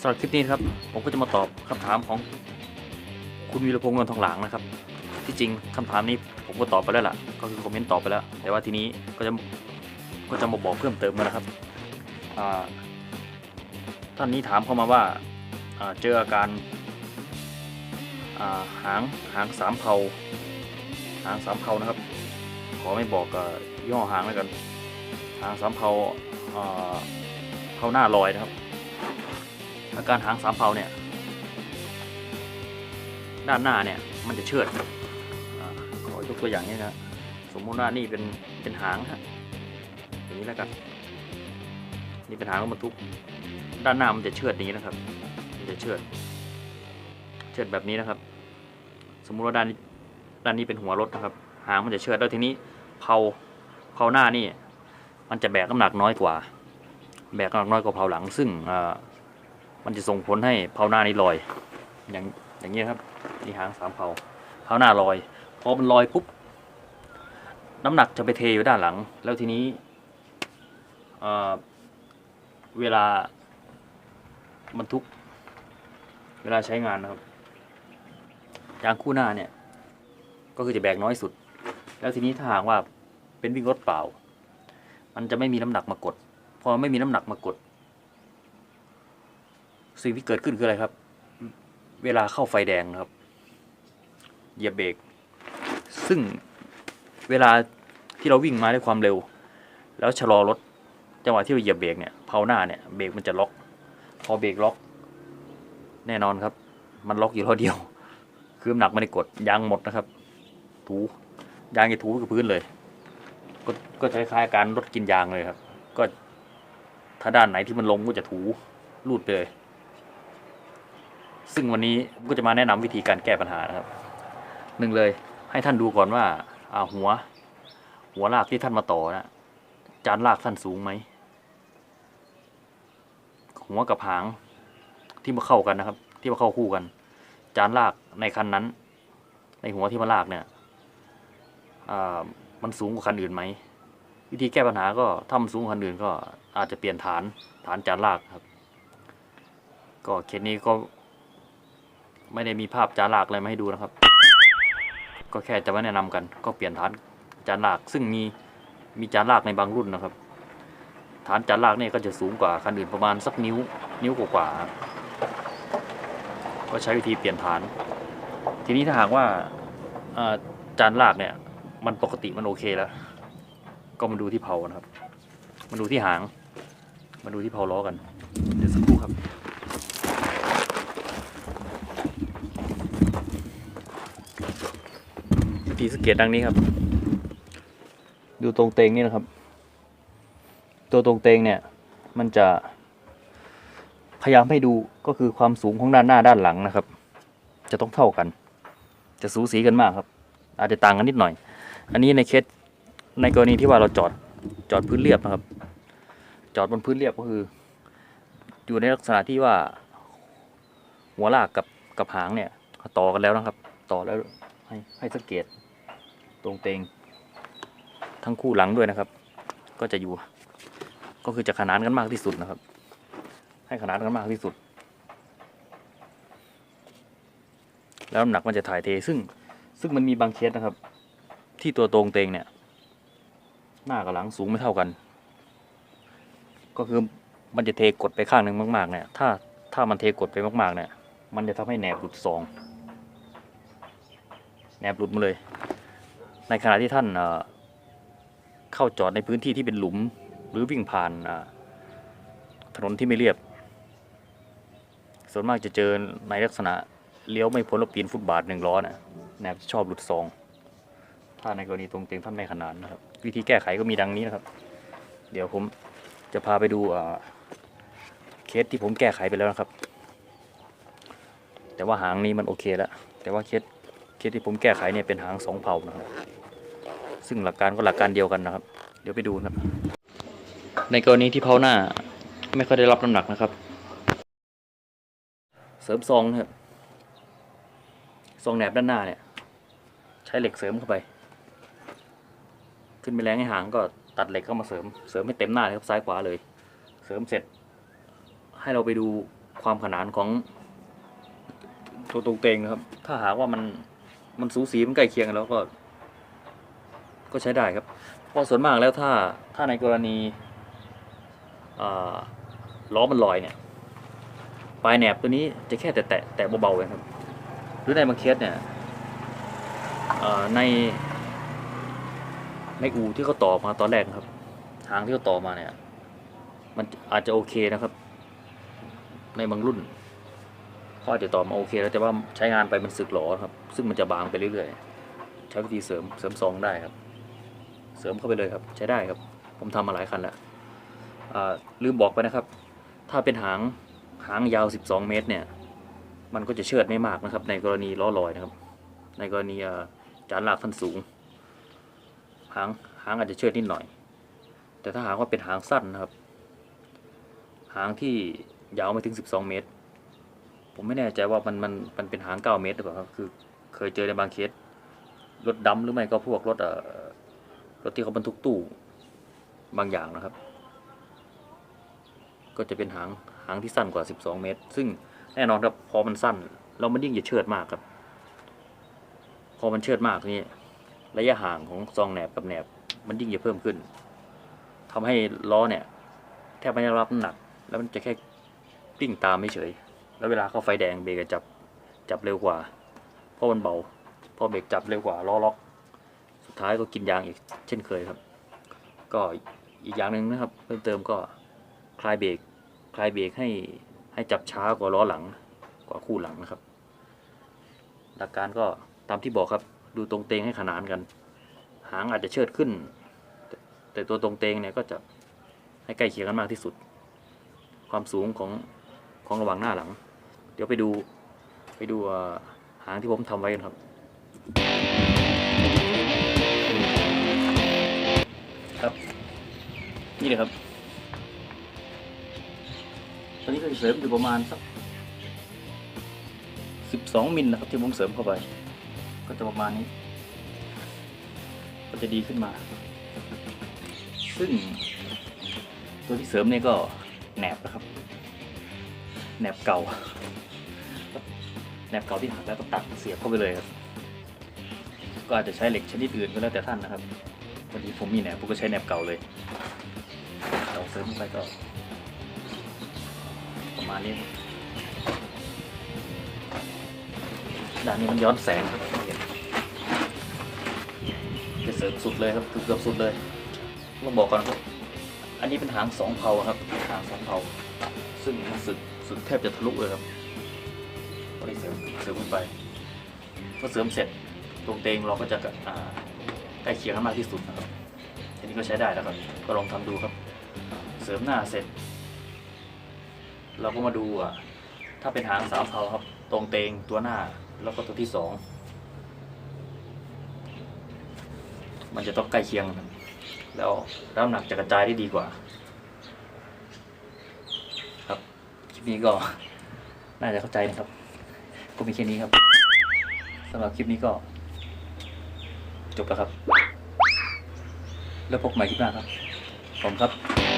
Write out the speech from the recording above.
สำหรับคลิปนี้นะครับ ผมก็จะมาตอบคำถามของคุณวีรพงษ์นนทองหลางนะครับ ที่จริงคำถามนี้ผมก็ตอบไปแล้วล่ะ ก็คือคอมเมนต์ตอบไปแล้ว แต่ว่าทีนี้ก็จะก็จะมาบอกเพิ่มเติมกันนะครับท่านนี้ถามเข้ามาว่าาเจออาการาหางหางสามเผาหางสามเผานะครับ ขอไม่บอกย่อหางแล้วกัน หางสามเผาอ่าเผาหน้าลอยนะครับ อาการหางสามเผาเนี่ย ด้านหน้าเนี่ยมันจะเชิดอขอยกตัวอย่างนี้นะสมมุติว่านี่เป็นเป็นหางฮะอย่างนี้แล้วกัน นี่เป็นหางรถบรรทุก ด้านหน้ามันจะเชิดอย่างนี้นะครับ มันจะเชิด เชิดแบบนี้นะครับ สมมุติว่าด้านด้านนี้เป็นหัวรถนะครับ หางมันจะเชิดแล้วทีนี้เผาเผาหน้านี่ มันจะแบกน้ำหนักน้อยกว่า แบกน้ำหนักน้อยกว่าเผาหลัง ซึ่งอ่า มันจะส่งผลให้เผาหน้านี้ลอย อย่างอย่างนี้ยครับนี่หางสามเผาเผาหน้าลอยพอมันลอยปุ๊บน้ำหนักจะไปเทอยู่ด้านหลัง แล้วทีนี้เออเวลาบรรทุก เวลาใช้งานนะครับยางคู่หน้าเนี่ย ก็คือจะแบกน้อยสุด แล้วทีนี้ถ้าหากว่าเป็นวิ่งรถเปล่า มันจะไม่มีน้ำหนักมากด พอไม่มีน้ำหนักมากด สิ่งที่เกิดขึ้นคืออะไรครับ เวลาเข้าไฟแดงครับ เหยียบเบรก ซึ่งเวลาที่เราวิ่งมาด้วยความเร็ว แล้วชะลอรถ จังหวะที่เราเหยียบเบรกเนี่ยเพาหน้าเนี่ยเบรกมันจะล็อก พอเบรกล็อก แน่นอนครับ มันล็อกอยู่เท่าเดียว คือหนักไม่ได้กดยางหมดนะครับ ถูยางจะถูกับพื้นเลย ก็ก็คล้ายๆการรถกินยางเลยครับ ก็ถ้าด้านไหนที่มันลงก็จะถูรูดไปเลย ซึ่งวันนี้ผมก็จะมาแนะนำวิธีการแก้ปัญหานะครับหนึ่งเลยให้ท่านดูก่อนว่าอาหัว หัวลากที่ท่านมาต่อนะจานลากท่านสูงไหมหัวกับหางที่มาเข้ากันนะครับ ที่มาเข้าคู่กัน จานลากในคันนั้น ในหัวที่มาลากเนี่ยมันสูงกว่าคันอื่นไหมวิธีแก้ปัญหาก็ถ้ามันสูงกว่าคันอื่นก็อาจจะเปลี่ยนฐานฐานจานลากครับ ก็เคสนี้ก็ ไม่ได้มีภาพจานหลากอะไรมาให้ดูนะครับ ก็แค่จะมาแนะนำกัน ก็เปลี่ยนฐานจานหลาก ซึ่งมีมีจานหลากในบางรุ่นนะครับ ฐานจานหลากเนี่ยก็จะสูงกว่าคันอื่นประมาณสักนิ้ว นิ้วกว่าๆก็ใช้วิธีเปลี่ยนฐาน ทีนี้ถ้าหากว่าอ่าจานหลากเนี่ยมันปกติมันโอเคแล้ว ก็มาดูที่เผานะครับ มาดูที่หาง มาดูที่เผาล้อกันเดี๋ยวสักีสเกตดังนี้ครับ ดูตรงเตงนี่นะครับ ตัวตรงเตงเนี่ย มันจะ พยายามให้ดูก็คือความสูงของด้านหน้าด้านหลังนะครับ จะต้องเท่ากัน จะสูสีกันมากครับ อาจจะต่างกันนิดหน่อย อันนี้ในเคสในกรณีที่ว่าเราจอดจอดพื้นเรียบนะครับ จอดบนพื้นเรียบก็คือ อยู่ในลักษณะที่ว่า หัวลากกับกับหางเนี่ยต่อกันแล้วนะครับ ต่อแล้วให้ให้สังเกต ตรงเตงทั้งคู่หลังด้วยนะครับ ก็จะอยู่ ก็คือจะขนานกันมากที่สุดนะครับ ให้ขนานกันมากที่สุด แล้วน้ำหนักมันจะถ่ายเทซึ่งซึ่งมันมีบางเคสนะครับ ที่ตัวตรงเตงเนี่ย หน้ากับหลังสูงไม่เท่ากัน ก็คือมันจะเทกดไปข้างหนึ่งมาก ๆ เนี่ย ถ้าถ้ามันเทกดไปมาก ๆ เนี่ย มันจะทำให้แหนบหลุดซองแหนบหลุดมาเลย ในขณะที่ท่านเข้าจอดในพื้นที่ที่เป็นหลุม หรือวิ่งผ่านถนนที่ไม่เรียบ ส่วนมากจะเจอในลักษณะเลี้ยวไม่พ้นแล้วปีนฟุตบาทหนึ่งล้อนะแหนบชอบหลุดซอง ถ้าในกรณีตรงเตียงท่านไม่ขนานนะครับ วิธีแก้ไขก็มีดังนี้นะครับ เดี๋ยวผมจะพาไปดูเคสที่ผมแก้ไขไปแล้วนะครับ แต่ว่าหางนี้มันโอเคแล้ว แต่ว่าเคสเคสที่ผมแก้ไขเนี่ยเป็นหางสองเผานะครับ ซึ่งหลักการก็หลักการเดียวกันนะครับ เดี๋ยวไปดูนะครับ ในกรณีที่เผาหน้าไม่ค่อยได้รับน้ำหนักนะครับ เสริมซองนะครับซองแหนบด้านหน้าเนี่ย ใช้เหล็กเสริมเข้าไป ขึ้นไปแรงให้หางก็ตัดเหล็กเข้ามาเสริม เสริมให้เต็มหน้าเลยครับซ้ายขวาเลย เสริมเสร็จ ให้เราไปดูความขนานของตัวตรงเตงนะครับ ถ้าหากว่ามันมันสูสีมันใกล้เคียงกันแล้วก็ ก็ใช้ได้ครับ เพราะส่วนมากแล้วถ้าถ้าในกรณีล้อมันลอยเนี่ยปลายแหนบตัวนี้จะแค่แตะแตะเบาๆเองครับ หรือในบางเคสเนี่ยในในอูที่เขาต่อมาตอนแรกนะครับ ทางที่เขาต่อมาเนี่ย มันอาจจะโอเคนะครับ ในบางรุ่นเขาอาจจะต่อมาโอเคแล้วแต่ว่าใช้งานไปมันสึกหรอครับ ซึ่งมันจะบางไปเรื่อยๆ ใช้วิธีเสริมเสริมซองได้ครับ เสริมเข้าไปเลยครับ ใช้ได้ครับ ผมทำมาหลายคันแล้วลืมบอกไปนะครับ ถ้าเป็นหางหางยาว 12 เมตรเนี่ย มันก็จะเชิดไม่มากนะครับ ในกรณีล้อลอยนะครับ ในกรณีจานหลากท่านสูง หางหางอาจจะเชิดนิดหน่อย แต่ถ้าหากว่าเป็นหางสั้นนะครับ หางที่ยาวไม่ถึง 12 เมตร ผมไม่แน่ใจว่ามันมันมันเป็นหาง 9 เมตรหรือเปล่าครับ คือเคยเจอในบางเคส รถดำหรือไม่ก็พวกรถ รถที่เขาบรรทุกตู้บางอย่างนะครับ ก็จะเป็นหางหางที่สั้นกว่า 12 เมตร ซึ่งแน่นอนครับพอมันสั้นแล้วมันยิ่งจะเชิดมากครับ พอมันเชิดมากนี่ระยะห่างของซองแหนบกับแหนบ มันยิ่งจะเพิ่มขึ้นทำให้ล้อเนี่ยแทบไม่ได้รับน้ำหนัก แล้วมันจะแค่กลิ้งตามไม่เฉย แล้วเวลาเข้าไฟแดงเบรกจะจับจับเร็วกว่า เพราะมันเบาพอเบรกจับเร็วกว่าล้อล็อก ท้ายก็กินยางอีกเช่นเคยครับ ก็อีกอย่างหนึ่งนะครับ เพิ่มเติมก็คลายเบรกคลายเบรกให้ให้จับช้ากว่าล้อหลังกว่าคู่หลังนะครับ หลักการก็ตามที่บอกครับ ดูตรงเตงให้ขนานกัน หางอาจจะเชิดขึ้น แต่แต่ตัวตรงเตงเนี่ยก็จะให้ใกล้เคียงกันมากที่สุด ความสูงของของระหว่างหน้าหลัง เดี๋ยวไปดูไปดูหางที่ผมทำไว้กันครับ ครับ นี่เลยครับ ตอนนี้ก็จะเสริมอยู่ประมาณสักสิบสองมิลนะครับที่ผมเสริมเข้าไป ก็จะประมาณนี้ ก็จะดีขึ้นมา ซึ่ง ตัวที่เสริมเนี่ยก็แหนบนะครับแหนบเก่าแหนบเก่าที่หักแล้วก็ตัดเสียบเข้าไปเลยครับ ก็อาจจะใช้เหล็กชนิดอื่นก็แล้วแต่ท่านนะครับวันนี้ผมมีแหนบผมก็ใช้แหนบเก่าเลยเราเสริมไปก็ประมาณนี้ด้านนี้มันย้อนแสงครับเห็นจะเสริมสุดเลยครับเกือบสุดเลยต้องบอกก่อนครับอันนี้เป็นหางสองเผาครับหางสองเผาซึ่งมันสุดสุดแทบจะทะลุเลยครับก็เลยเสริมเสริมขึ้นไปพอเสริมเสร็จ ตรงเตงเราก็จะใกล้เคียงกันมากที่สุดนะครับอันนี้ก็ใช้ได้แล้วครับ ก็ลองทำดูครับ เสริมหน้าเสร็จ เราก็มาดูอะถ้าเป็นหางสามเผาครับ ตรงเตงตัวหน้าแล้วก็ตัวที่สองมันจะต้องใกล้เคียงกันแล้วน้ำหนักจะกระจายได้ดีกว่า ครับคลิปนี้ก็น่าจะเข้าใจนะครับก็มีแค่นี้ครับสำหรับคลิปนี้ก็ จบแล้วครับ แล้วพบใหม่คลิปหน้าครับ ผมครับ